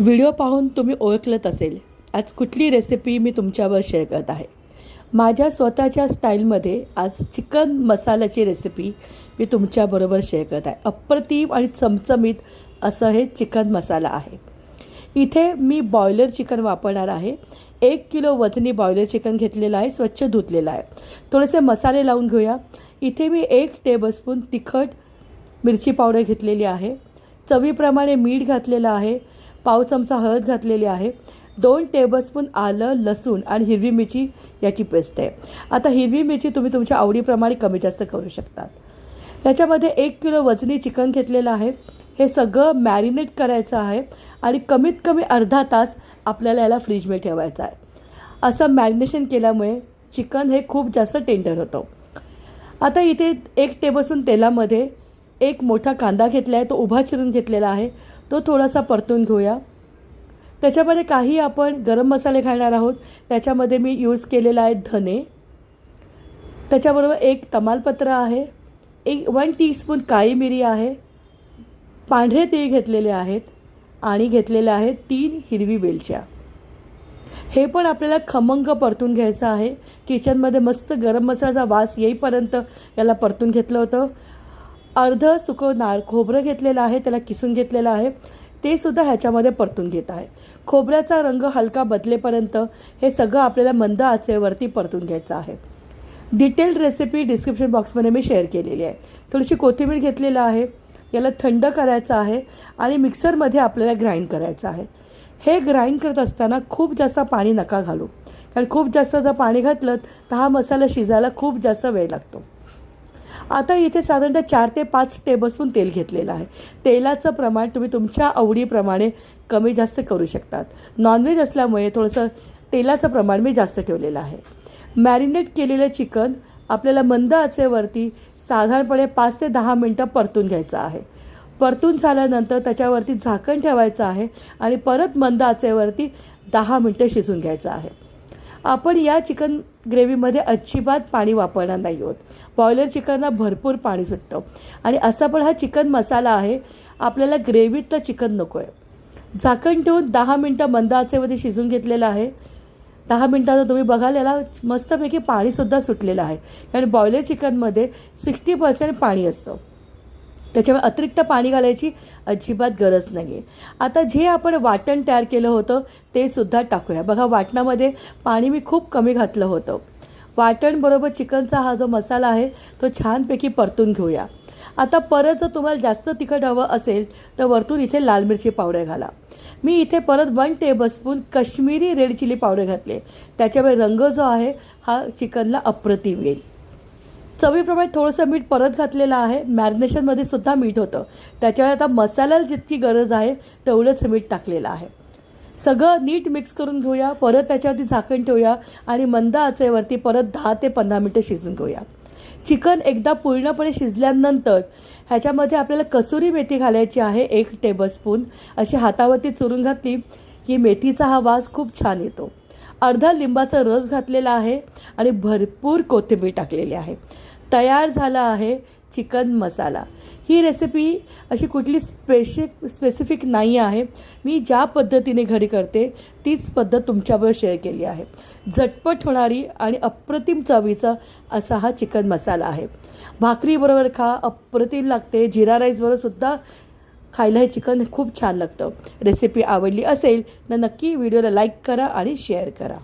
Video पाहून तुम्ही ओळखलत असेल. आज कुठली रेसिपी मी तुमच्यावर शेअर करत आहे? माझ्या स्वतःच्या स्टाईलमध्ये आज चिकन मसाल्याची रेसिपी मी तुमच्याबरोबर शेअर करत आहे. अप्रतिम आणि चमचमीत असं हे चिकन मसाला आहे. इथे मी बॉयलर चिकन वापरणार आहे. एक किलो वजनी बॉयलर चिकन घेतलेलं आहे स्वच्छ धुतलेलं आहे. थोडेसे मसाले लावून घेऊया. इथे मी एक टेबलस्पून तिखट मिरची पावडर घेतलेली आहे. चवीप्रमाणे मीठ घातलेलं आहे. पाव चमचा हळद घातलेली आहे. दोन टेबलस्पून आलं लसूण आणि हिरवी मिरची याची पेस्ट आहे. आता हिरवी मिरची तुम्ही तुमच्या आवडीप्रमाणे कमी जास्त करू शकतात. याच्यामध्ये एक किलो वजनी चिकन घेतलेलं आहे. हे सगळं मॅरिनेट करायचं आहे आणि कमीत कमी अर्धा तास आपल्याला याला फ्रीजमध्ये ठेवायचं आहे. असं मॅरिनेशन केल्यामुळे चिकन हे खूप जास्त टेंडर होतं. आता इथे एक टेबलस्पून तेलामध्ये एक मोठा कांदा घेतला आहे तो उभा चिरून घेतलेला आहे. तो थोडासा परतून घेऊया. त्याच्यामध्ये काही आपण गरम मसाले घालणार आहोत. त्याच्यामध्ये मी यूज केलेला आहे धने. त्याच्याबरोबर एक तमालपत्र आहे. एक वन टीस्पून काळी मिरी आहे. पांढरे तीळ घेतलेले आहेत आणि घेतलेले आहेत तीन हिरवी वेलच्या. हे पण आपल्याला खमंग परतून घ्यायचं आहे. किचनमध्ये मस्त गरम मसाल्याचा वास येईपर्यंत याला परतून घेतलं होतं. अर्ध सुकवणार खोबरं घेतलेलं आहे त्याला किसून घेतलेलं आहे. ते सुद्धा ह्याच्यामध्ये परतून घेत आहे. खोबऱ्याचा रंग हलका बदलेपर्यंत हे सगळं आपल्याला मंद आचेवरती परतून घ्यायचं आहे. डिटेल्ड रेसिपी डिस्क्रिप्शन बॉक्समध्ये मी शेअर केलेली आहे. थोडीशी कोथिंबीर घेतलेलं आहे. याला थंड करायचं आहे आणि मिक्सरमध्ये आपल्याला ग्राइंड करायचं आहे. हे ग्राइंड करत असताना खूप जास्त पाणी नका घालू. कारण खूप जास्त जर पाणी घातलं तर हा मसाला शिजायला खूप जास्त वेळ लागतो. आता इथे साधारणतः चार ते पाच टेबलस्पून तेल घेतलेलं आहे. तेलाचं प्रमाण तुम्ही तुमच्या आवडीप्रमाणे कमी जास्त करू शकतात. नॉनव्हेज असल्यामुळे थोडंसं तेलाचं प्रमाण मी जास्त ठेवलेलं आहे. मॅरिनेट केलेलं चिकन आपल्याला मंद आचेवरती साधारणपणे पाच ते दहा मिनटं परतून घ्यायचं आहे. परतून झाल्यानंतर त्याच्यावरती झाकण ठेवायचं आहे आणि परत मंद आचेवरती दहा मिनटं शिजून घ्यायचं आहे. आपण या चिकन ग्रेव्हीमध्ये अजिबात पाणी वापरणार नाही आहोत. बॉयलर चिकनला भरपूर पाणी सुटतं. आणि असा पण हा चिकन मसाला आहे आपल्याला ग्रेव्हीतलं चिकन नको आहे झाकण ठेवून दहा मिनटं मंद आचेमध्ये शिजून घेतलेलं आहे. दहा मिनटाचं तुम्ही बघाल याला मस्तपैकी पाणीसुद्धा सुटलेलं आहे. कारण बॉयलर चिकनमध्ये सिक्स्टी पर्सेंट पाणी असतं. त्याच्यामुळे अतिरिक्त पाणी घालायची अजिबात गरज नाही आहे आता जे आपण वाटण तयार केलं होतं ते सुद्धा टाकूया. बघा वाटणामध्ये पाणी मी खूप कमी घातलं होतं. वाटणबरोबर चिकनचा हा जो मसाला आहे तो छानपैकी परतून घेऊया. आता परत जर तुम्हाला जास्त तिखट हवं असेल तर वरतून इथे लाल मिरची पावडर घाला. मी इथे परत one tablespoon Kashmiri red chilli powder घातले त्याच्यामुळे रंग जो आहे हा चिकनला अप्रतिम येईल. चवीप्रमाणे थोडंसं मीठ परत घातलेलं आहे. मॅरिनेशनमध्ये सुद्धा मीठ होतं. त्याच्यामुळे आता मसाल्याला जितकी गरज आहे तेवढंच मीठ टाकलेलं आहे. सगळं नीट मिक्स करून घेऊया. परत त्याच्यावरती झाकण ठेवूया आणि मंद आचेवरती परत दहा ते पंधरा मिनटं शिजून घेऊया. चिकन एकदा पूर्णपणे शिजल्यानंतर ह्याच्यामध्ये आपल्याला कसुरी मेथी घालायची आहे एक टेबलस्पून अशी हातावरती चुरून घातली की मेथीचा हा वास खूप छान येतो. अर्धा लिंबाचा रस घातलेला आहे आणि भरपूर कोथिंबीर टाकलेली आहे. तयार झाला आहे चिकन मसाला. ही रेसिपी अशी कुठली स्पेशि स्पेसिफिक नाही आहे. मी ज्या पद्धतीने घरी करते तीच पद्धत तुमच्याबरोबर शेअर केली आहे. झटपट होणारी आणि अप्रतिम चवीचा असा हा चिकन मसाला आहे. भाकरीबरोबर खा अप्रतिम लागते. जिरा राईसबरोबर सुद्धा खायला हे चिकन खूप छान लागतं. रेसिपी आवडली असेल तर नक्की व्हिडिओला लाईक करा आणि शेअर करा.